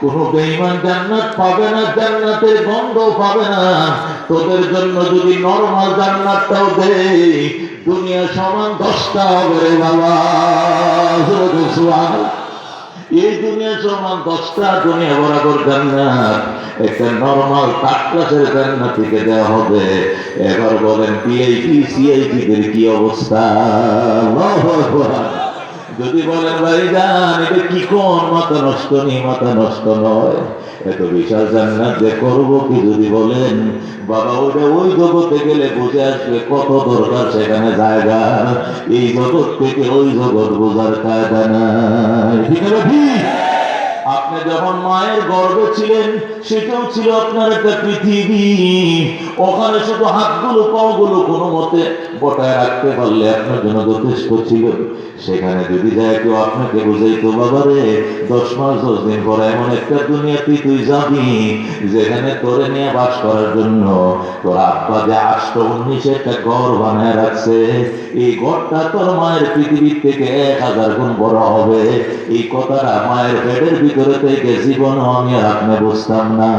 কোন বেঈমান জান্নাত পাবে না, জান্নাতের গন্ধ পাবে না। তোদের জন্য যদি নরমাল জান্নাতটাও দেই, দুনিয়া সমান দশটা হবে বাবা এই দুনিয়া সমান দশটা, দুনিয়া বরাবর জান্নাত। একটা নরমাল থার্ড ক্লাসের জান্নাতিকে দেওয়া হবে। এবার বলেন পিআইপি সিআইপি দের কি অবস্থা। যদি বলেন, ভাই যান এটা কি কোন মাথা নষ্ট নেই মাথা নষ্ট নয় এত বিশাল জান্নাত যে করব কি যদি বলেন? বাবা ওটা ওই জগতে গেলে বুঝে আসবে কত দরকার সেখানে জায়গা। এই জগৎ থেকে ওই জগৎ বোঝার কায়দা নাই। ঠিক আছে যখন মায়ের গর্ভে ছিলেন, সেটাও ছিল আপনার একটা পৃথিবী। ওখানে শুধু হাতগুলো, পাগুলো কোনো মতে বটায় রাখতে পারলে আপনার জন্য যথেষ্ট ছিল। সেখানে যদি যায় কেউ আপনাকে বুঝাইতো বাবা রে দশ মাস, দশ দিন পরে এমন একটা দুনিয়াতে তুই যাবি যেখানে তোরে নিয়ে বাস করার জন্য? তোর আব্বা যে আটশো উনিশে একটা ঘর বানায় রাখছে, এই ঘরটা তোর মায়ের পৃথিবীর থেকে এক হাজার গুণ বড় হবে। এই কথাটা মায়ের পেটের ভিতরে থেকে জীবন আমি আপনি বুঝতাম না।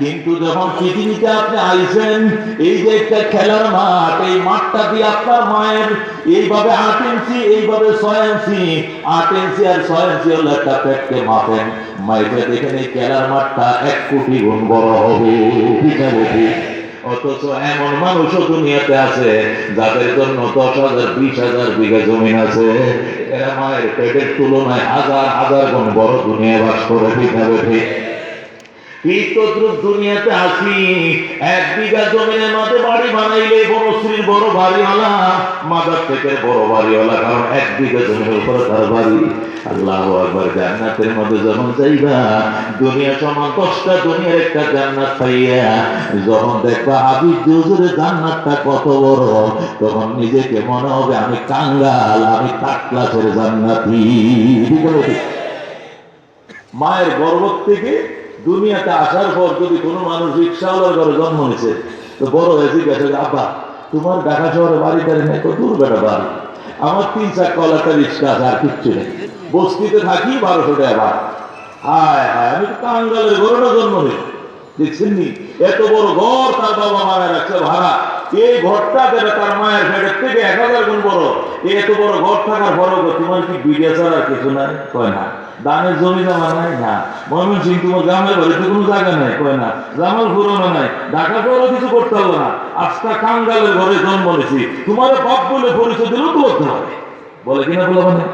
কিন্তু যখন পৃথিবীতে আপনি আইছেন এই যে একটা খেলার মাঠ, এই মাঠটা দিয়ে আপনার মায়ের এইভাবে আট ইঞ্চি, এইভাবে ছয় ইঞ্চি, আট ইঞ্চি আর ছয় ইঞ্চি হলো একটা পেটকে মাপেন। মাইপে দেখেন এই খেলার মাঠটা এক কোটি গুণ বড় হবে? অথচ এমন মানুষও দুনিয়াতে আছে, যাদের জন্য দশ হাজার, বিশ হাজার বিঘা জমিন আছে। এরা মায়ের পেটের তুলনায় হাজার হাজার গুণ বড় দুনিয়ায় বাস করে ঠিক দুনিয়াতে আসি। এক বিঘা জমিনের মাঝে বাড়ি বানাইলে বড় শ্রীর বড় বাড়িওয়ালা, মাদার থেকে বড় বাড়িওয়ালা, কারণ এক বিঘা জমির উপরে তার বাড়ি। আল্লাহ একবার জান্নাতের মধ্যে যখন দুনিয়া সমান দশটা, দুনিয়ার একটা জান্নাত পাইয়া, যখন দেখবা হাবিব জুজুরে জান্নাতটা কত বড়? তখন নিজেকে মনে হবে, আমি কাঙ্গাল, আমি থার্ড ক্লাসের জান্নাতি। মায়ের গর্ভ থেকে দুনিয়াতে আসার পর যদি কোনো মানুষ রিক্সাওয়ালার ঘরে জন্ম নিছে, তো বড় হয়ে জিজ্ঞাসা আব্বা, তোমার ঢাকা শহরে বাড়ি টাড়ি নেই দূর বেটা বাড়ি? আমার তিন চারটা একটা রিক্সা আছে, আর কিচ্ছু নেই। বস্তিতে থাকি, বারোশো টাকা হায় হায়, আমি তো কাঙ্গালের ঘরে জন্ম নেই। দেখছেন নি? এত বড় ঘর তার বাবা মায়ের রাখছে ভাড়া। এই ঘরটা যেটা তার মায়ের পেটের থেকে এক হাজার গুণ বড়। এত বড় ঘর থাকার তো তোমার কি বিডিয়া আর কিছু নাই? কয় না। দানের জমি জমা নাই, না। ময়মন সিং তোমার গ্রামের বাড়িতে কোনো জায়গা নাই, কয় না। জামাল পুরনো নাই, ঢাকা শহরে কিছু করতে হবে না। আজকা কাঙ্গালের ঘরে জন্ম নিয়েছি। তোমার বাপ বলে পরিচয় দিলেও তো করতে হবে। বলে কিনা বলে মানে?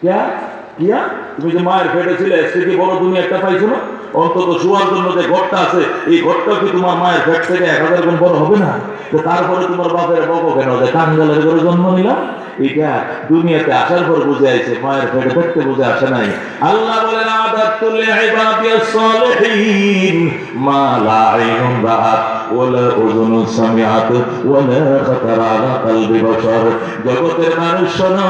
কিয়া কিয়া তুমি যে মায়ের পেটে ছিলে থেকে বড় দুনিয়া একটা পাইছো না? অন্তত শোয়ার জন্য যে ঘরটা আছে, এই ঘরটাও কি তোমার মায়ের পেট থেকে এক হাজার গুণ বড় হবে না? তো তারপরে তোমার বাপের বকো কেন? যে কাঙ্গালের ঘরে জন্ম নিলাম এটা দুনিয়াতে আসার পর বুঝে আইছে, মায়ের পেটে থাকতে বুঝে আসে নাই। আল্লাহ বলেন আদাতুল ইবাদিয়াস সালিহিন, মা লা আইনুন ওয়ালা উযুনুন সামিআত, ওয়ালা খাতারা আলা কলবি বাশার জগতের মানুষ, শোনো,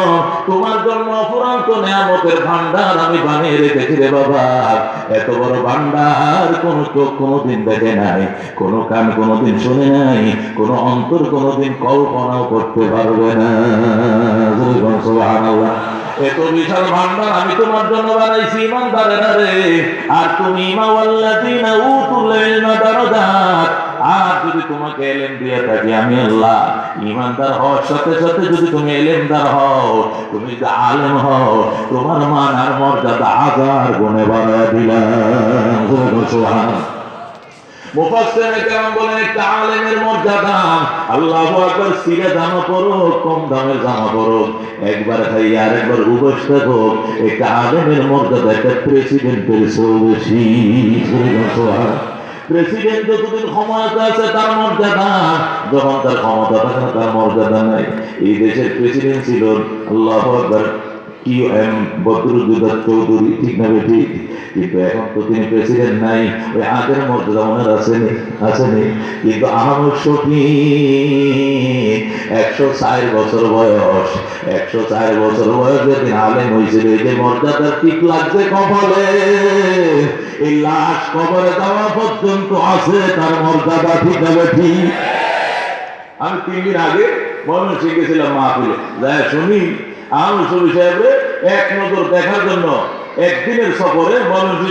তোমার জন্য অফুরন্ত নিয়ামতের ভান্ডার আমি বানিয়ে রেখেছি রে বাবা। এত বড় ভান্ডার কোন চোখ কোনোদিন দেখে নাই, কোন কান কোনোদিন শুনে নাই, কোন অন্তর কোনোদিন কল্পনাও করতে পারবে না। এত বিশাল ভান্ডার আমি তোমার জন্য বানাইছি, ইমানদারেরা রে। আর তুমি ইমাওয়াল্লাযিনা উতুল ইলমা দারাজাত আর যদি তোমাকে দিয়ে থাকি, আমি আল্লাহ, ইমানদার হওয়ার সাথে সাথে যদি তুমি হও, তুমি যদি আলেম হও, তোমার মান আর মর্যাদা হাজার গুণে বাড়ায় দিলাম। মুফাসসিরে একটা আলেমের মর্যাদা। সিরে কম পরো একবার একটা আলেমের মর্যাদা, একটা প্রেসিডেন্ট যতদিন ক্ষমতা আছে, তার মর্যাদা। যখন তার ক্ষমতা থাকে, তার মর্যাদা নাই। এই দেশের প্রেসিডেন্ট ছিল আল্লাহ কি এম বদরুদ্দৌলা চৌধুরী, ঠিক ঠিক? কিন্তু এখন তো তিনি প্রেসিডেন্ট নাই, ওই আগের ওনার আসেনি আসেনি। কিন্তু একশো চার বছর বয়স, একশো চার বছর আলেম হয়েছিল, এই যে মর্যাদার টিক লাগছে কপালে। এই লাশ কবরে যাওয়া পর্যন্ত আছে, তার মর্যাদা ঠিক হবে ঠিক? আমি তিন দিন আগে ময়মনসিং গেছিলাম মাহফিলে। যাই শুনি। এক নজর দেখার জন্য একদিনের সফরে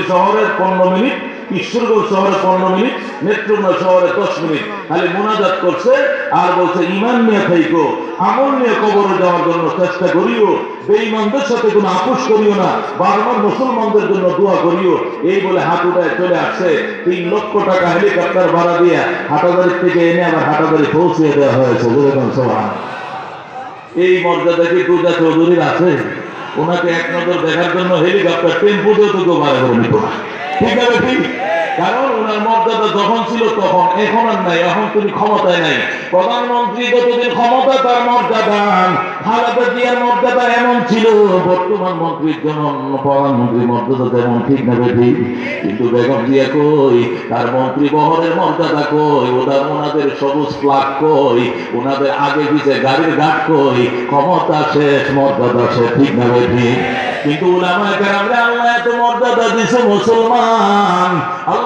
শহরের পনেরো মিনিট ঈশ্বরগঞ্জ শহরে পনেরো মিনিট, নেত্রকোনা শহরে দশ মিনিট। খালি মোনাজাত করছে আর বলছে, ইমান নিয়ে থাইকো, আমল নিয়ে কবরে যাওয়ার জন্য চেষ্টা করিও, বেঈমানদের সাথে কোনো আপোষ করিও না, বারবার মুসলমানদের জন্য দোয়া করিও। এই বলে উঠায় চলে আসছে। তিন লক্ষ টাকা হেলিকপ্টার ভাড়া দিয়ে হাটাদারি থেকে এনে আবার হাটাদারি পৌঁছে দেওয়া হয়েছে। বুঝলেন সবাই এই মর্যাদা কি পূজা চৌধুরীর আছে। ওনাকে এক নজর দেখার জন্য হেলিকপ্টার টেম্পুতেও তো কেউ ভাড়া করে নিত ঠিক আছে, ঠিক? কারণ ওনার মর্যাদা যখন ছিল তখন, এখন আর নাই, এখন তিনি ক্ষমতায় নাই। প্রধানমন্ত্রী যতদিন ক্ষমতা, তার মর্যাদা। খালেদা জিয়ার মর্যাদা এমন ছিল, বর্তমান মন্ত্রীর যেমন প্রধানমন্ত্রীর মর্যাদা তেমন ঠিক না ঠিক কিন্তু বেগম জিয়া কই, তার মন্ত্রী বহরের মর্যাদা কই, ওনার, ওনাদের সবুজ ফ্লাগ কই, ওনাদের আগে পিছে গাড়ির ঘাট কই, ক্ষমতা শেষ, মর্যাদা শেষ, ঠিক না ঠিক কিন্তু উলামা কেরামরে আল্লাহ এত মর্যাদা দিছে মুসলমান। আল্লাহ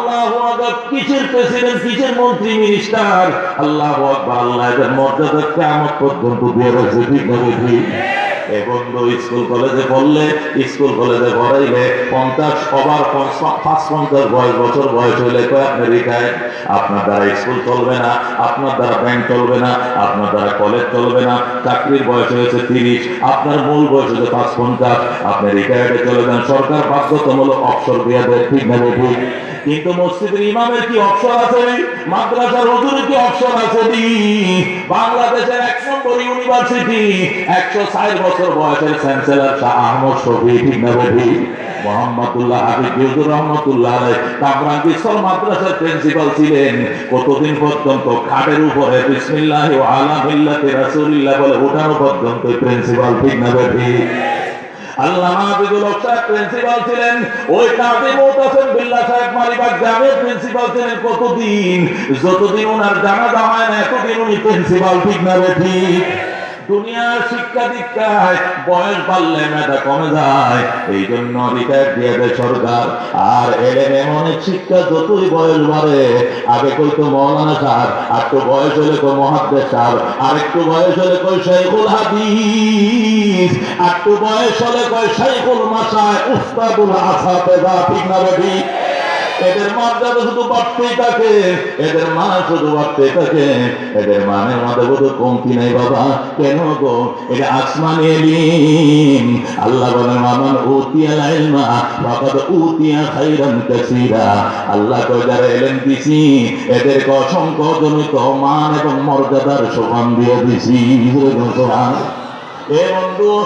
আপনার স্কুল চলবে না, আপনার দ্বারা ব্যাংক চলবে না, আপনার দ্বারা কলেজ চলবে না, চাকরির বয়স হয়েছে তিরিশ, আপনার মূল বয়স হচ্ছে পাঁচ পঞ্চাশ, আপনি রিটায়ার্ডে চলে যান। সরকার বাধ্যতামূলক অবসর দিয়ে দেয়, ঠিক না কিন্তু মসজিদের ইমামের কি অপশন আছে? মাদ্রাসার হুজুরের কি অপশন আছে? বাংলাদেশের এক নম্বর ইউনিভার্সিটি। একশো ষাট বছর বয়সের চ্যান্সেলর শাহ আহমদ শফি ঠিক না মোহাম্মদুল্লাহ হাবিব রহমতুল্লাহ কামরাঙ্গীশ্বর মাদ্রাসার প্রিন্সিপাল ছিলেন। কতদিন পর্যন্ত খাটের উপরে বিসমিল্লাহ ও আলা মিল্লাতে রাসূলুল্লাহ বলে ওঠানো পর্যন্ত প্রিন্সিপাল ঠিক না ঠিক আল্লাহ মাহবুবুল হক সাহেব প্রিন্সিপাল ছিলেন। ওই কাজী মোতাসেম বিল্লাহ সাহেব মালিবাগ প্রিন্সিপাল ছিলেন কতদিন? যতদিন ওনার জানা জামায় না, এতদিন উনি প্রিন্সিপাল ঠিক না ঠিক। দুনিয়ার শিক্ষা দীক্ষায় বয়স বাড়লে মেধা কমে যায়। এই জন্য রিটায়ার দিয়ে দেয় সরকার। আর এলেন এমন শিক্ষা যতই বয়স বাড়ে। আগে কইতো মৌলানা সার আর তো বয়স হলে কো মহাদ্দেশ সার আর একটু বয়স হলে কই শাইখুল হাদিস, আর তো বয়স হলে কই শাইখুল মাসায় উস্তাদুল আসাতে ঠিক না? এদের মর্যাদা শুধু বাড়তেই থাকে, এদের মা শুধু বাড়তেই থাকে, এদের মানের মধ্যে বোধ কমতি নাই বাবা। কেন গো? এটা আসমানি এলিম। আল্লাহ বলেন মামান উতিয়া লাইলমা ফাকাদ উতিয়া খাইরান কাসীরা। আল্লাহ কয়, যারা এলেন দিছি, এদেরকে অসংখ্য জনিত মান এবং মর্যাদার সমান দিয়ে দিছি। এ বন্ধু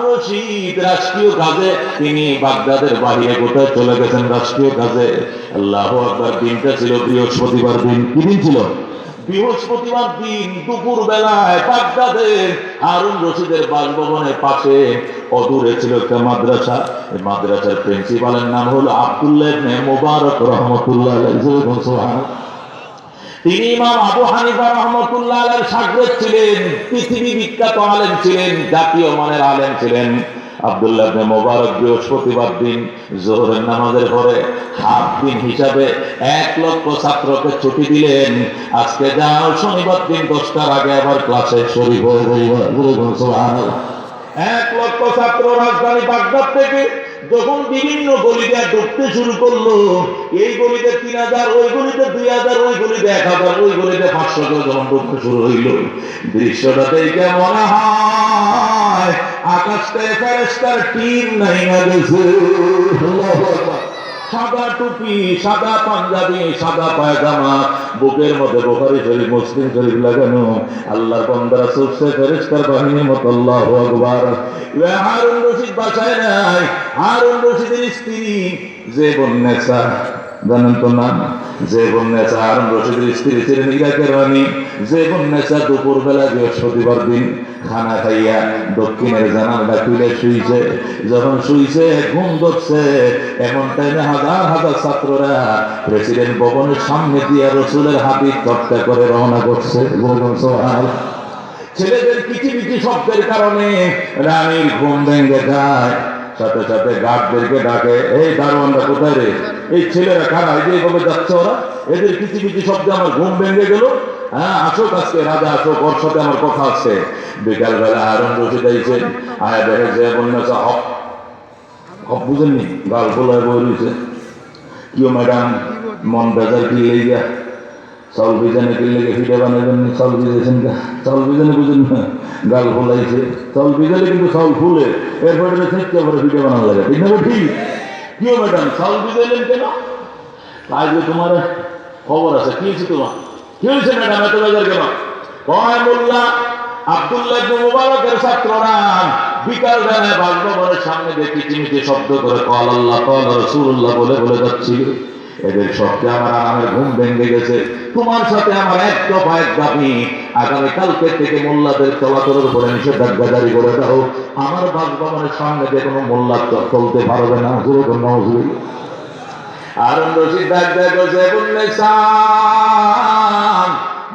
রাষ্ট্রীয় কাজে। তিনি বাগদাদের বাহিরে কোথায় চলে গেছেন রাষ্ট্রীয় কাজে? আল্লাহ আকবার, দিনটা ছিল বৃহস্পতিবার দিন। কি দিন ছিল? বৃহস্পতিবার দিন দুপুর বেলায় বাগদাদে হারুন রশিদের বাসভবনের পাশে অদূরে ছিল একটা মাদ্রাসা। এই মাদ্রাসার প্রিন্সিপালের নাম হলো আব্দুল্লাহ মোবারক রহমতুল্লাহ তিনি ইমাম আবু হানিফা রহমতুল্লাহ আলের ছিলেন, পৃথিবী বিখ্যাত আলেম ছিলেন, জাতীয় মানের আলেম ছিলেন। আব্দুল্লাহ মোবারক বৃহস্পতিবার দিন জোহরের নামাজের হাফ দিন হিসাবে এক লক্ষ ছাত্রকে ছুটি দিলেন। আজকে যাও শনিবার দিন দশটার আগে আবার ক্লাসে হয়ে এক লক্ষ ছাত্র রাজধানী বাগদাদ থেকে যখন বিভিন্ন গলিতে ঢুকতে শুরু করল, এই গলিতে তিন হাজার, ওই গলিতে দুই হাজার, ওই গলিতে এক হাজার, ওই গলিতে পাঁচশো করে যখন ঢুকতে শুরু হইল দৃশ্যটা দেখে মনে হয় আকাশটায় ফেরেস্তার টিম নাই না গেছে। সাদা টুপি, সাদা পাঞ্জাবি, সাদা পায়জামা। বুকের মধ্যে বোখারি শরীফ, মুসলিম শরীফ লাগানো। আল্লাহর বন্দারা সুরসে ফেরেশতার বাহিনী মতো আল্লাহ আকবার। হারুন রশিদ বাসায় নাই। হারুন রশিদের স্ত্রী যে বন্যেসা জানেন তো না যে বন্যাচা আরম রশিদের স্ত্রী ছিলেন ইরাকের রানী যে বন্যাচা দুপুর বেলা বৃহস্পতিবার দিন খানা খাইয়া দক্ষিণের জানালাটা খুলে শুইছে। যখন শুইছে, ঘুম ধরছে। এমন টাইমে হাজার হাজার ছাত্ররা প্রেসিডেন্ট ভবনের সামনে দিয়ে রসুলের হাতির চর্চা করে রওনা করছে। বলুন সুবহানাল্লাহ। ছেলেদের কিচিমিচি শব্দের কারণে রানীর ঘুম ভেঙে যায়। সাথে সাথে গার্ডদেরকে ডাকে, এই দারোয়ানরা কোথায় রে? এই ছেলেরা কারা? এই যে এইভাবে যাচ্ছে ওরা? এদের কিছু কিছু শব্দে আমার ঘুম ভেঙে গেল। হ্যাঁ আসুক আজকে, রাজা আসুক, ওর সাথে আমার কথা আছে। বিকালবেলা আয়রন রশিদ আইছে। আয়া দেখে যে বন্যা হপ হপ বুঝেননি? গাল গোলায় বই রয়েছে। কিও ম্যাডাম, মন বেজার কি লেগে চাউল বিজানে কিনলে ফিটে বানাবেন চাউল ভিজেছেন কা? চাউল বিজানে বুঝেন না? গাল ফুলাইছে। চাউল ভিজালে কিন্তু চাউল ফুলে। এরপরে থেকে পরে ফিটে বানানো লাগে ঠিক না ঠিক কিও ম্যাডাম সাউন্ড দিতে এলেন কেন? তোমার খবর আছে, কি হয়েছে তোমার? কি হয়েছে ম্যাডাম এত বাজার কেন? কয় মোল্লা, আব্দুল্লাহ মুবারকের ছাত্ররা বিকাল বেলায় বাসভবনের সামনে দেখি চিনিতে শব্দ করে, কল আল্লাহ, কল রসুল্লাহ বলে বলে যাচ্ছিল। এদের সবকে আমার আরামের ঘুম ভেঙে গেছে। তোমার সাথে আমার এক দফা এক দাবি আগামী কালকে থেকে মোল্লাদের চলাচলের উপরে নিষেধাজ্ঞা জারি করে দাও। আমার বাসভবনের সামনে যে কোনো মোল্লা চলতে পারবে না, হুজুর নজরুল হুরু রশিদ ডাক করছে বললে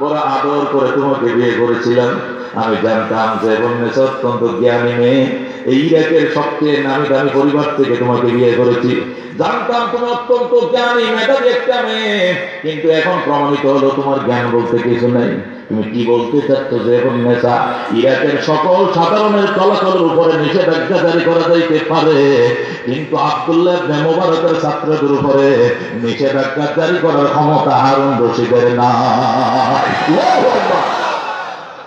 বড় আদর করে তোমাকে বিয়ে করেছিলাম। আমি জানতাম যে বন্যেশ অত্যন্ত জ্ঞানী মেয়ে। এই ইরাকের সবচেয়ে নামি দামি পরিবার থেকে তোমাকে বিয়ে করেছি। জানতাম তুমি অত্যন্ত জ্ঞানী, মেধাবী একটা মেয়ে। কিন্তু এখন প্রমাণিত হলো, তোমার জ্ঞান বলতে কিছু নেই। তুমি কি বলতে চাচ্ছ যে এখন নেশা ইরাকের সকল সাধারণের চলাচলের উপরে নিষেধাজ্ঞা জারি করা যাইতে পারে? কিন্তু আব্দুল্লাহ ইবনে মুবারকের ছাত্রদের উপরে নিষেধাজ্ঞা জারি করার ক্ষমতা হারুন রশিদের না।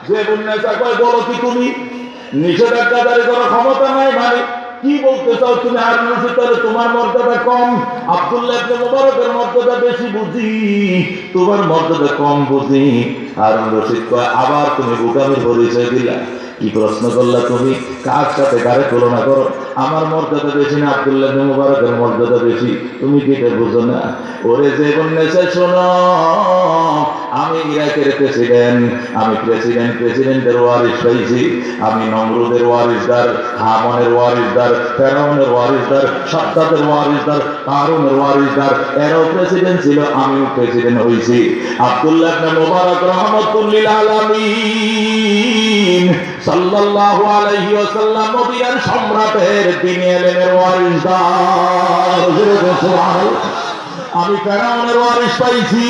যে বন্যাচা কয়, বলো কি তুমি? নিষেধাজ্ঞা জারি করার ক্ষমতা নাই মানে কি বলতে চাও তুমি? হারুন রশিদ তাহলে তোমার মর্যাদা কম। আব্দুল্লাহ মুবারকের মর্যাদা বেশি বুঝি। তোমার মর্যাদা কম বুঝি। হারুন রশিদ কয় আবার তুমি বুকামির পরিচয় দিলা। কি প্রশ্ন করলা তুমি? কার সাথে কারে তুলনা করো? আমার মর্যাদা বেশি না, আব্দুল্লাহ মুবারকের মর্যাদা বেশি। তুমি এটা বুঝো না। ওরে যে বন্যাছে শোনো, আমি ইরাকের প্রেসিডেন্ট, আমি প্রেসিডেন্ট, প্রেসিডেন্টের ওয়ারিস পাইছি। আমি নমরুদের ওয়ারিসদার হামনের ওয়ারিসদার ফেরাউনের ওয়ারিসদার সাদ্দাদের ওয়ারিসদার কারুনের ওয়ারিসদার এরও প্রেসিডেন্ট ছিল, আমিও প্রেসিডেন্ট হয়েছি আব্দুল্লাহ মুবারক রহমাতুল্লিল আলামিন সাল্লাল্লাহু আলাইহি ওয়াসাল্লাম মদিনার সম্রাটের এলেনের ওয়ারিসদার সুবহানাল্লাহ। আমি ফেরাউনের ওয়ারিস পাইছি।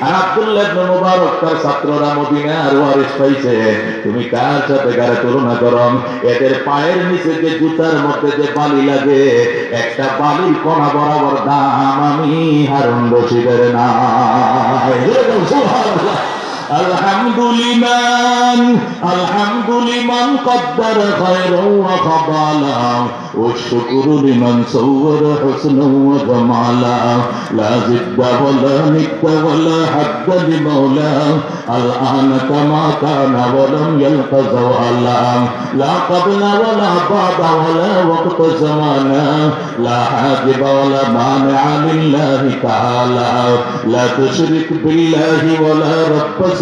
আর আব্দুল্লাহ ইবনে মুবারক তার ছাত্ররা মদিনার ওয়ারিস পাইছে। তুমি কার সাথে কারে তুলনা করো? এদের পায়ের নিচে যে জুতার মধ্যে যে বালি লাগে, একটা বালির কণা বরাবর দাম আমি হারুন রশিদের না الحمد لمن الحمد لمن قدر خيرا وقبالا والشكر لمن صور حسنا وجمالا. لا زد ولا ند ولا حد لمولاه الآن كما كان ولم يلق زوالا. لا قبل ولا بعد ولا وقت زمانا. لا حاجب ولا مانع لله تعالى. لا تشرك بالله ولا رب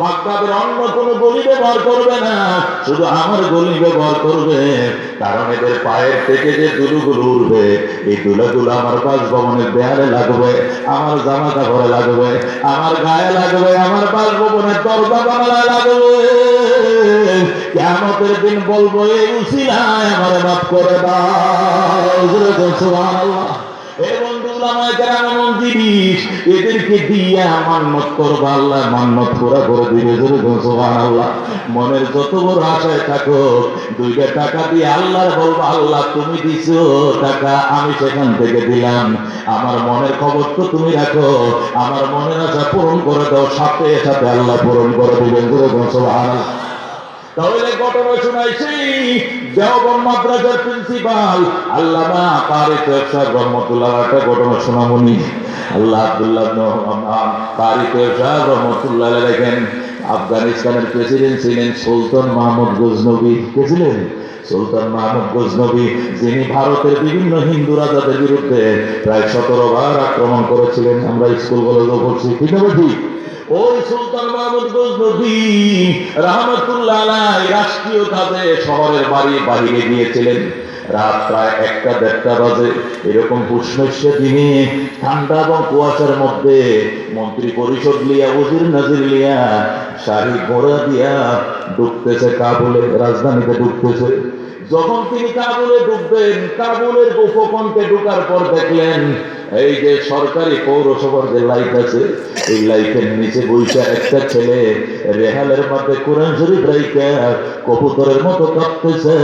বাগদাদের অন্য কোন গলি ব্যবহার করবে না, শুধু আমার গলি ব্যবহার করবে। কারণ এদের পায়ের থেকে যে দুলুগুলো উঠবে এই দুলাগুলো আমার বাসভবনের দেয়ালে লাগবে, আমার জামা কাপড়ে লাগবে, আমার গায়ে লাগবে, আমার বাসভবনের দরজা বাংলায় লাগবে। কেমতের দিন বলব, এই উসিলায় আমার মাফ করে দাও। সুবহানাল্লাহ। এদেরকে আল্লাহ, মান্নত করে আল্লাহ। মনের যত বড় আশায় থাকো দুইটা টাকা দিয়ে বলব, আল্লাহ, তুমি দিছো টাকা, আমি সেখান থেকে দিলাম। আমার মনের খবর তো তুমি রাখো। আমার মনের আশা পূরণ করে দাও, সাথে সাথে আল্লাহ পূরণ করে দিবেন। জোরে সোহান আল্লাহ তাহলে ঘটনা শোনাইছি দেওবন মাদ্রাসার প্রিন্সিপাল, আল্লামা কারি তেফসার রহমতুল্লাহ একটা ঘটনা শোনামনি। আল্লাহ আব্দুল্লাহ কারি তেফসার রহমতুল্লাহ দেখেন, আফগানিস্তানের প্রেসিডেন্ট ছিলেন সুলতান মাহমুদ গজনবী। কে ছিলেন? সুলতান মাহমুদ গজনবী, যিনি ভারতের বিভিন্ন হিন্দু রাজাদের বিরুদ্ধে প্রায় সতেরো বার আক্রমণ করেছিলেন। আমরা স্কুল, কলেজও পড়ছি, ঠিক আছে ওই সুলতান মাহমুদ গজনবী রহমতুল্লাহ রাষ্ট্রীয় কাজে শহরের বাড়ি গিয়েছিলেন। রাত প্রায় একটা দেড়টা বাজে। এরকম উষ্ণস্য দিনে ঠান্ডা এবং কুয়াশার মধ্যে মন্ত্রী পরিষদ লিয়া, উজির নাজির লিয়া শাড়ি ঘোড়া দিয়া কাবুলে রাজধানীতে ডুবতেছে। যখন তিনি কাবুলে ডুববেন, কাবুলের উপকণ্ঠে ঢুকার পর দেখলেন, এই যে সরকারি পৌরসভার যে লাইট আছে, এই লাইটের নিচে বইটা একটা ছেলে রেহালের মধ্যে কোরআন শরীফ রাইকা কবুতরের মতো কাঁপতেছে।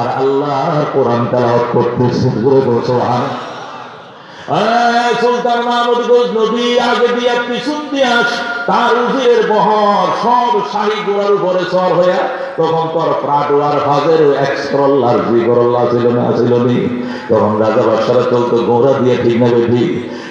আর আল্লাহ কোরআন তালাওয়াত করতেছে। সুবহানাল্লাহ। সুলতান মাহমুদ গজনবী, আগে দিয়া পিছন দিয়াস তার উজিরের বহর সব শাহী গোড়ার উপরে সর হইয়া তখন তোর প্রাডোয়ার ফাজের এক্সরল্লার জিগরল্লাহ ছিল না, ছিল নি। তখন রাজা বাদশারা চলতো গোড়া দিয়ে ঠিক না বেঠি।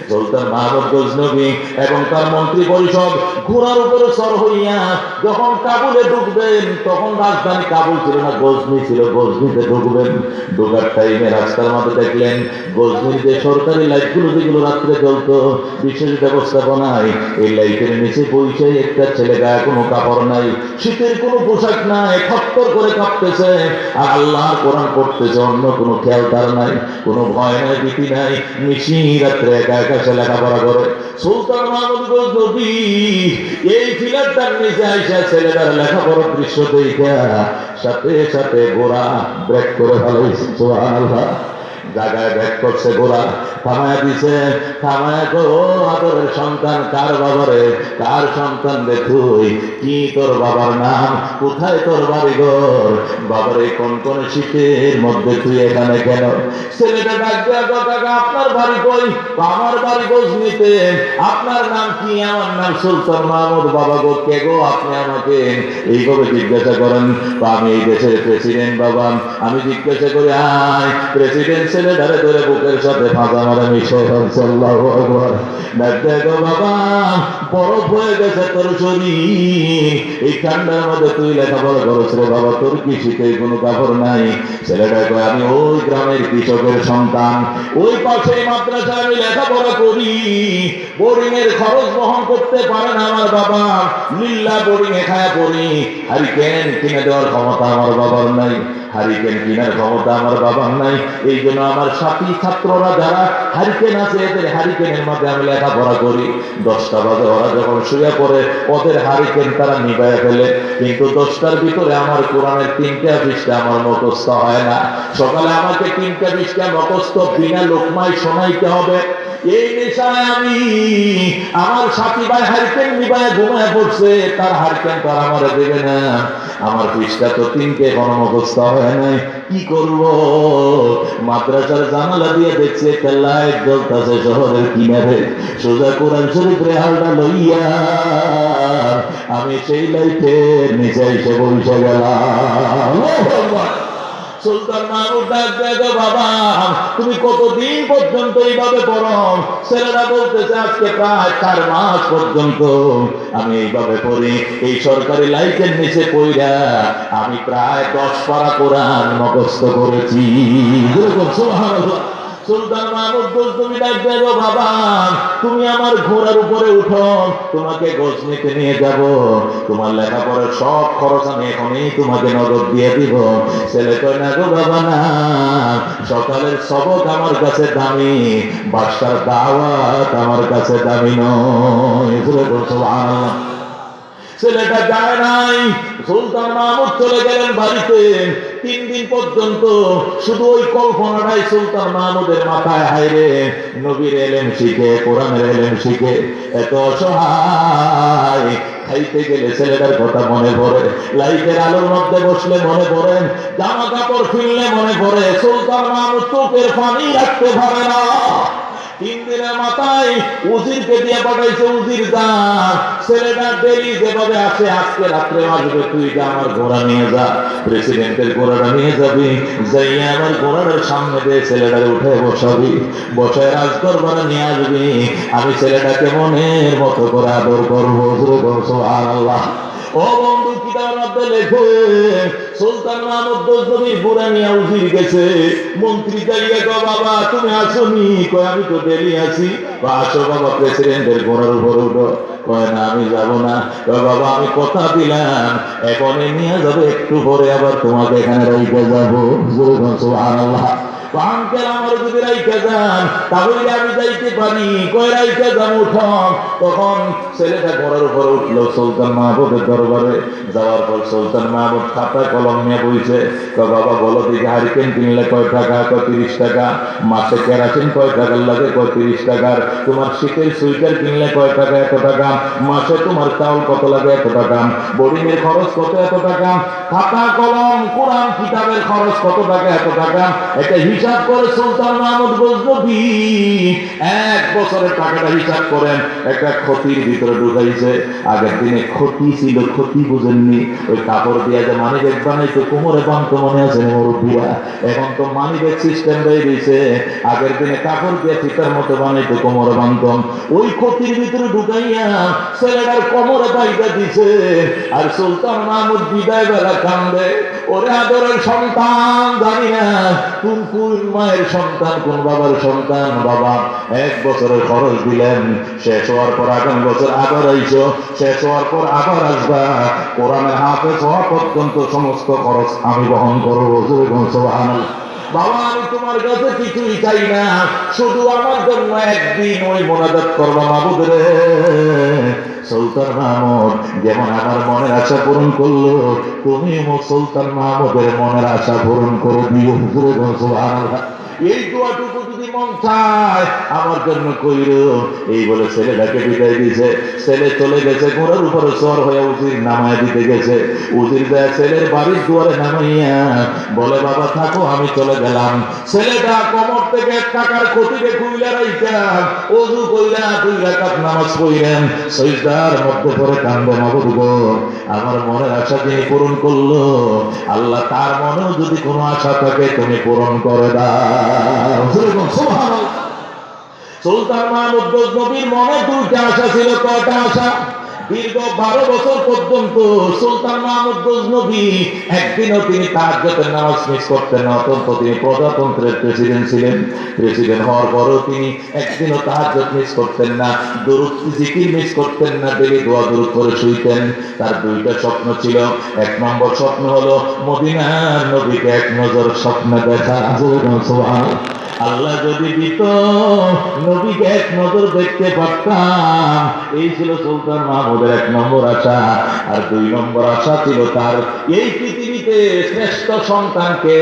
সুলতান মাহমুদ গজনবী এবং তার মন্ত্রী পরিষদ ঘোড়ার উপরে সর হইয়া যখন কাবুলে ঢুকবেন তখন রাজধানী কাবুল ছিল না, গজনি ছিল, গজনিতে ঢুকবেন ঢোকার টাইমে রাস্তার মধ্যে দেখলেন গজনির যে সরকারি লাইটগুলো যেগুলো রাত্রে চলতো বিশেষ ব্যবস্থাপনায় এই লাইটের নিচে বইছে একটা ছেলে গায়ে কোনো কাপড় নাই, শীতের কোনো পোশাক নাই খত্তর করে কাঁপতেছে, আর আল্লাহর কোরআন পড়তেছে, অন্য কোনো খেয়াল তার নাই, কোনো ভয় নাই, ভীতি নাই মিশি রাত্রে একা একা সে লেখাপড়া করে। সুলতান মাহমুদ গজনবী এই ফিলারটার নিচে আইসা ছেলেটার লেখাপড়ার দৃশ্য দেখা সাথে সাথে গোড়া ব্রেক করে ফেলাইছে সুবহানাল্লাহ। জায়গায় ব্যাক করছে গোড়া থামায় দিছে থামায় গো, আদরের সন্তান কার বাবারে? কার সন্তান রে তুই? কি তোর বাবার নাম? কোথায় তোর বাড়ি ঘর বাবারে, কোন কোন শীতের মধ্যে তুই এখানে কেন? ছেলেটা ডাক কাকা আপনার বাড়ি কই? আমার বাড়ি গজনিতে আপনার নাম কি? আমার নাম সুলতান মাহমুদ। বাবা গো, কে গো? আপনি আমাকে? এইভাবে জিজ্ঞাসা করেন? বা আমি এই দেশের প্রেসিডেন্ট বাবা। আমি জিজ্ঞাসা করি, আয় প্রেসিডেন্ট ছেলে ধরে ধরে বুকের সাথে ফাঁকা মারা মিশে ডাক বাবা, বরফ হয়ে গেছে তোর শরীর। এই ঠান্ডার মধ্যে তুই লেখাপড়া করছ রে বাবা, তোর কি শীতে কোনো কাপড় নাই। ছেলেটা কয়, আমি ওই গ্রামের কৃষকের সন্তান। ওই পাশে মাদ্রাসা আমি লেখাপড়া করি। বোর্ডিং এর খরচ বহন করতে পারে না আমার বাবা। লিল্লা বোর্ডিং এ খায়া পড়ি হারিকেন কিনে দেওয়ার ক্ষমতা আমার বাবার নাই। হারিকেন কিনার ক্ষমতা আমার বাবার নাই। এই জন্য আমার সাথী ছাত্ররা যারা হারিকেন আছে, এদের হারিকেনের মধ্যে আমি লেখাপড়া করি। দশটা বাজে ওরা যখন শুয়ে পড়ে, ওদের হারিকেন তারা নিবায় ফেলে। কিন্তু দশটার ভিতরে আমার কোরআনের তিনটা পৃষ্ঠা আমার মুখস্থ হয় না। সকালে আমাকে তিনটা পৃষ্ঠা মুখস্থ বিনা লোকমায় শোনাইতে হবে। এই নেশায় আমি আমার সাথী ভাই নিবায় ঘুমায় পড়ছে তার তার আমার দেবে না। আমার পৃষ্ঠা তো হয় নাই, কি করব? মাদ্রাসার জানালা দিয়ে দেখছে শহরের কিনারে। সোজা কোরআন লইয়া আমি সেই লাইটের নিচে এসে বসে গেলাম। সুলতান মাহমুদ দেখো বাবা, তুমি কতদিন পর্যন্ত এইভাবে পড়ো? ছেলেরা বলতেছে, আজকে প্রায় চার মাস পর্যন্ত আমি এইভাবে পড়ি। এই সরকারি লাইটের নিচে পড়া আমি প্রায় দশ পারা কোরআন মুখস্থ করেছি। সুলতান মাহমুদ তুমি ডাক দেখো বাবা, তুমি আমার ঘোড়ার উপরে উঠো, তোমাকে গজনিতে নিয়ে যাব। তোমার লেখাপড়ার সব খরচ আমি এখনই তোমাকে নগদ দিয়ে দিব। ছেলে কয়, না গো বাবা, না। সকালের সবক আমার কাছে দামি বাসার দাওয়াত আমার কাছে দামি নয়। ছেলেটা যায় নাই। সুলতান মাহমুদ চলে গেলেন বাড়িতে। তিন দিন পর্যন্ত শুধু ওই কল্পনাটাই সুলতান মাহমুদের মাথায় হাইরে নবীর এলেম শিখে, কোরআনের এলেম শিখে, এত অসহায়। খাইতে গেলে ছেলেটার কথা মনে পড়ে, লাইটের আলোর মধ্যে বসলে মনে পড়ে, জামা কাপড় ফিরলে মনে পড়ে, সুলতান মাহমুদ চোখের পানি রাখতে পারে না। তিন দিনের মাথায় উজিরকে দিয়ে পাঠাইছে উজির দান ছেলেটা ডেলি যেভাবে আসে, আজকে রাত্রে আসবে, তুই যা আমার ঘোড়া নিয়ে যা প্রেসিডেন্টের ঘোড়াটা নিয়ে যাবি আমার সামনে দিয়ে ছেলেটাকে উঠে বসাবি নিয়ে আসবি। আমি ছেলেটাকে মনের মতো করে আদর করব আর আল্লাহ ও বন্ধু, কিতাবের মধ্যে সুলতান মাহমুদ উজির গেছে। মন্ত্রী যাইয়া গো বাবা, তুমি আসনি, কয় আমি তো দেরি আছি। বা আসো বাবা প্রেসিডেন্টের ঘোড়ার উপর উঠো। কয়, না, আমি যাব না। বাবা, আমি কথা দিলাম। এখনই নিয়ে যাবে একটু পরে, আবার তোমাকে এখানে রাইতে যাব। সুবহানাল্লাহ। আঙ্কেল হারিকেন কিনলে কয় টাকা, কয় তিরিশ টাকা? মাসে কেরাসিন কয় টাকার লাগে কয় তিরিশ টাকার? তোমার শীতের সুইটার কিনলে কয় টাকা এত টাকা? মাসে তোমার চাউল কত লাগে এত টাকা? বোর্ডিং এর খরচ কত এত টাকা? খাতা কলম, কোরআন, কিতাবের খরচ কত টাকা এত টাকা? এটা হিসাব করে সুলতান মাহমুদ গজনবী এক বছরের টাকাটা হিসাব করেন, একটা ক্ষতির ভিতরে ঢুকাইছে। আগের দিনে ক্ষতি ছিল, ক্ষতি বুঝেননি। ওই কাপড় দিয়ে যে মানি ব্যাগ বানাইতো কোমরে বানতো মনে আছে মুরব্বীরা? এখন তো মানি ব্যাগ সিস্টেম হয়ে গেছে আগের দিনে কাপড় দিয়ে ফিতার মতো বানাইতো কোমরে বানতাম ওই ক্ষতির ভিতরে ঢুকাইয়া ছেলেটার কোমরে বাইদা দিছে। আর সুলতান মাহমুদ বিদায় বেলা কান্দে, ওরে আদরের সন্তান, জানি না কোন কোন মায়ের সন্তান, কোন বাবার সন্তান? বাবা, এক বছরের খরচ দিলেন, শেষ হওয়ার পর আগামী বছর আবার আইছো, শেষ হওয়ার পর আবার আসবা। কোরআনের হাফেজ হওয়া পর্যন্ত সমস্ত খরচ আমি বহন করব বাবা, আমি তোমার কাছে কিছুই চাই না, শুধু আমার জন্য একদিন ওই মোনাজাত করবা মাবুদ রে। সুলতান মাহমুদ, যেমন আমার মনের আশা পূরণ করল তুমি সুলতান মাহমুদের মনের আশা পূরণ করে দিও এই দোয়াটুকু আমার জন্য কইর, এই বলে ছেলেটাকে বিদায় দিয়েছে। ছেলে চলে গেছে, ঘোড়ার উপরে সর হয়ে উজির নামায় দিতে গেছে। উজির দেয় ছেলের বাড়ির দুয়ারে নামাইয়া বলে, বাবা, থাকো, আমি চলে গেলাম। ছেলেটা থেকে এক টাকার দুই রাকাত নামাজ মধ্যে পরে আমার মনের আশা যিনি পূরণ করল, আল্লাহ তার মনেও যদি কোনো আশা থাকে, তুমি পূরণ করে দাও। সুলতান মাহমুদ মনে দুইটা আশা ছিল, কয়টা আশা? দীর্ঘ বারো বছর পর্যন্ত সুলতান মাহমুদ একদিনও তিনি নামাজ মিস করতেন অত্যন্ত তিনি প্রজাতন্ত্রের প্রেসিডেন্ট ছিলেন। প্রেসিডেন্ট হওয়ার তিনি একদিনও মিস করতেন না জিকির মিস করতেন না দোয়া দুরুদ করে শুইতেন। তার দুইটা স্বপ্ন ছিল, এক নম্বর স্বপ্ন হলো মদিনার নবীকে এক নজর স্বপ্ন দেখা। আল্লাহ যদি দিত, নবীকে এক নজর দেখতে পারতাম। এই ছিল সুলতান মাহমুদের এক নম্বর আশা। আর দুই নম্বর আশা ছিল তার এই পৃথিবীতে শ্রেষ্ঠ সন্তানকে,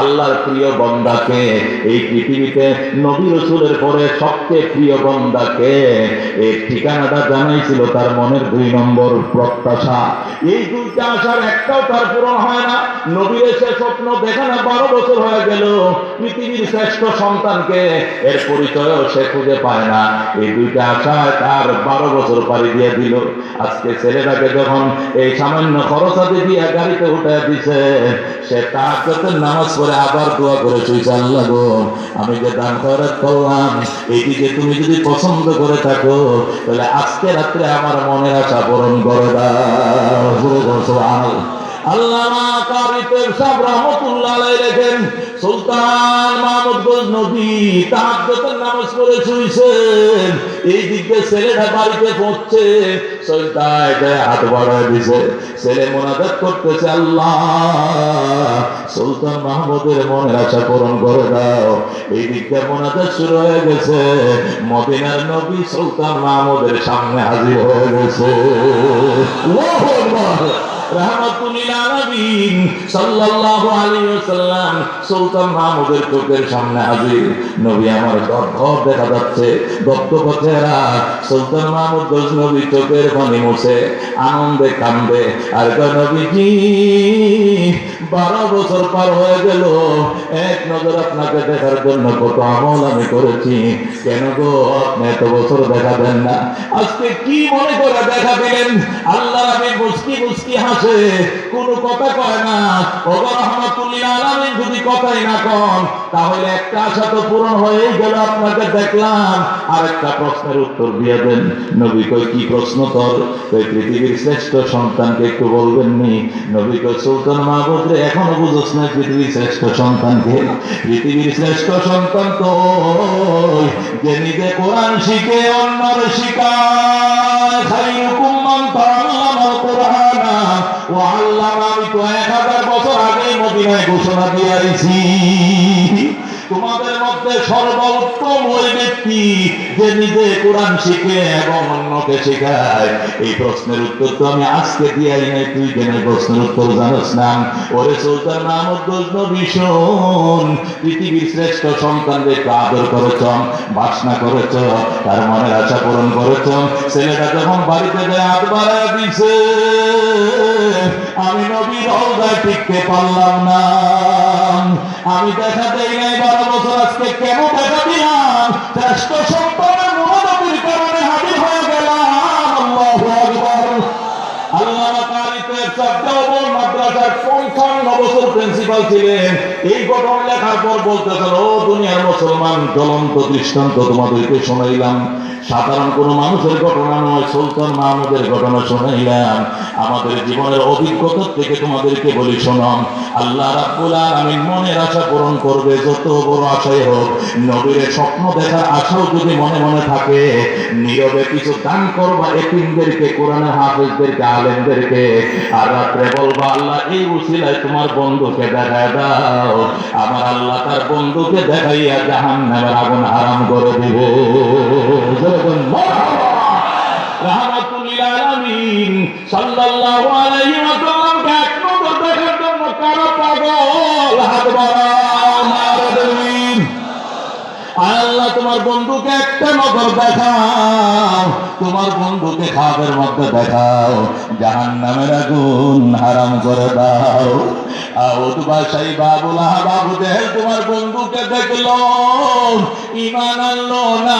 আল্লাহর প্রিয় বন্দাকে, এই পৃথিবীতে নবী রসুলের পরে সবচেয়ে প্রিয় বন্দাকে এই ঠিকানাটা জানাইছিল তার মনের দুই নম্বর প্রত্যাশা। এই দুইটা আশার একটাও তার পূরণ হয় না। নবীর সে স্বপ্ন দেখা না বারো বছর হয়ে গেল, পৃথিবীর শ্রেষ্ঠ সন্তানকে এর পরিচয়ও সে খুঁজে পায় না। এই দুইটা আশায় তার বারো বছর পাড়ি দিয়ে দিল। আজকে ছেলেটাকে যখন এই সামান্য খরচাতে দিয়ে গাড়িতে উঠে দিছে সে তার নামাজ পড়ে আবার দোয়া করে, তুই আল্লাহ গো, আমি যে দান খরচ করলাম এইটিকে তুমি যদি পছন্দ করে থাকো, তাহলে আজকে রাত্রে আমার মনের আশা পূরণ করে দাও। আল্লামা রহমতুল্লাহ সুলতান মাহমুদ গজনবী নামাজ এই দিকে ছেলেটা বাড়িতে পৌঁছছে সৈদায় গায়ে হাত বাড়ায় দিছে, ছেলে মোনাজাত করতেছে, আল্লাহ, সুলতান মাহমুদের মনের আশা পূরণ করে দাও এই দিকে মোনাজাত শুরু হয়ে গেছে, মদিনার নবী সুলতান মাহমুদের সামনে হাজির হয়ে গেছে। আনন্দে কান্দে। আর নবীজি, বারো বছর পার হয়ে গেল। এক নজর আপনাকে দেখার জন্য কত আমল আমি করেছি। কেন গো, আপনি এত বছর দেখা দেন না? আজকে কি মনে করে দেখা দিলেন আল্লাহ আমি মুস্কি মুস্কি হাসে কোনো কথা কয় না। ওগো রহমাতুল্লাহ আলামিন যদি কথাই না কন, তাহলে একটা আশা তো পূরণ হয়েই গেল আপনাকে দেখলাম। আর একটা প্রশ্নের উত্তর দিয়ে দেন। নবী কই কি প্রশ্ন তোর? কই পৃথিবীর শ্রেষ্ঠ সন্তানকে একটু বলবেন নি। নবী কই সুলতান মাহবুব রে এখনও বুঝোস না পৃথিবীর শ্রেষ্ঠ সন্তানকে পৃথিবীর শ্রেষ্ঠ সন্তান তো যে নিজে কোরআন শিখে অন্যর শিখায় খাইরুকুম মান তাআল্লামাল কোরআনা। ওয়া আল্লাহ আমি তো এক হাজার বছর আগে মদিনায় ঘোষণা দিয়ে আইছি। তোমাদের মধ্যে সর্বোত্তম ওই ব্যক্তি যে নিজে কোরআন শিখে এবং অন্যকে শেখায়। এই প্রশ্নের উত্তর তো আমি আজকে দিয়াই নাই, তুই কেন প্রশ্নের উত্তর জানাস না। ওরে সুলতান মাহমুদ পৃথিবীর শ্রেষ্ঠ আদর করেছ, বাসনা করেছ, তার মনের আশা পূরণ করেছ। ছেলেটা যখন বাড়িতে যায় হাত বাড়ায় দিছে, আমি নবীর রওজায় টিকতে পারলাম না। আমি দেখা দেই নাই বারো বছর আজকে কেন দেখা দিলাম? শ্রেষ্ঠ সন্তানের সাধারণ কোনো মানুষের ঘটনা নয় সুলতান মাহমুদের ঘটনা শোনাইলাম আমাদের জীবনের অভিজ্ঞতা থেকে তোমাদেরকে বলি শোনাম আল্লাহ আলামিন মনের আশা পূরণ করবে যত বড় আশাই হোক নবীর স্বপ্ন দেখার আশাও যদি মনে মনে থাকে নীরবে কিছু দান করবা এতিমদেরকে কোরআনে হাফেজদেরকে আলেমদেরকে আর রাত্রে বলব আল্লাহ এই উসিলায় তোমার বন্ধুকে দেখায় দাও। আমার আল্লাহ তার বন্ধুকে দেখাইয়া জাহান নামের আগুন হারাম করে দিব। রাহমাতুল্লিল আলামিন সাল্লাল্লাহু আলাইহি ওয়াসাল্লামকে আল্লাহ, তোমার বন্ধুকে একটা নজর দেখাও। তোমার বন্ধুকে খাবের মধ্যে দেখাও। জাহান নামের আগুন হারাম করে দাও। বাসাই বাবুল বাবু দেহ তোমার বন্ধুকে দেখল। ইমান আনলো না।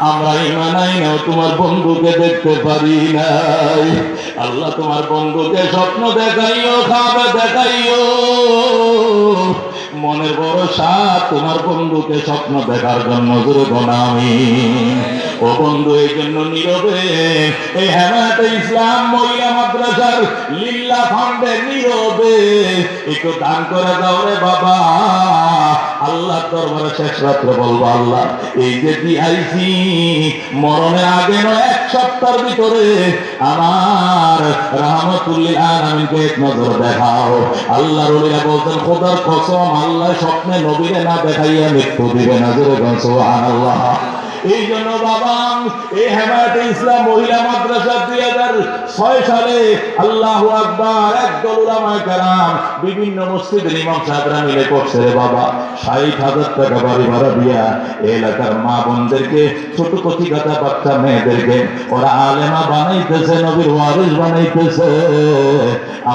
আমরা ইমান আইনাও তোমার বন্ধুকে দেখতে পারি নাই। আল্লাহ তোমার বন্ধুকে স্বপ্ন দেখাইও খাবে দেখাইও। মনের বড় সাত তোমার বন্ধুকে স্বপ্ন দেখার জন্য আমি ও বন্ধু, এই জন্য নীরবে এই হেমায়ত ইসলাম মহিলা মাদ্রাসার ফান্ডে নীরবে। একটু দান করে দাও রে বাবা। আল্লাহ দরবারে শেষ রাত্রে বলব, আল্লাহ, এই যে দিয়াইছি আগে নয়, এক সপ্তাহের ভিতরে আমার রহমতুল্লিল আলামিনকে এক নজর দেখাও। আল্লাহ রলিরা বলতেন খোদার কসম আল্লাহ স্বপ্নে নবীরে না দেখাইয়া মৃত্যু দিবে না। জোরে এই জন্য বাবা, এই হেমায়তে ইসলাম মহিলা মাদ্রাসা দুই হাজার ছয় সালে আল্লাহ আকবার একদল উলামায়ে কেরাম বিভিন্ন মসজিদের ইমাম সাহেবরা মিলে করছে রে বাবা। ষাট হাজার টাকা বাড়ি ভাড়া দিয়া এলাকার মা বোনদেরকে, ছোট কচি কাটা বাচ্চা মেয়েদেরকে ওরা আলেমা বানাইতেছে, নবীর ওয়ারিস বানাইতেছে।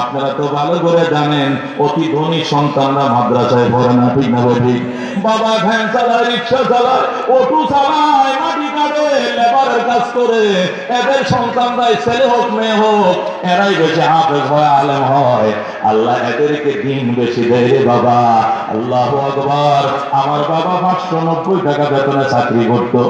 আপনারা তো ভালো করে জানেন, অতি ধনী সন্তানরা মাদ্রাসায় পড়ে না, ঠিক না বাবা, ভ্যান চালায়, রিক্সা চালায়, অটো চালায় মাটি কাটে লেবারের কাজ করে। এদের সন্তানরাই ছেলে হোক, মেয়ে হোক, এরাই বেশি হাফেজ হয়, আলেম হয়। আল্লাহ এদেরকে দিন বেশি দেয় রে বাবা। আল্লাহ আকবার। আমার বাবা পাঁচশো নব্বই টাকা বেতনে চাকরি করতো।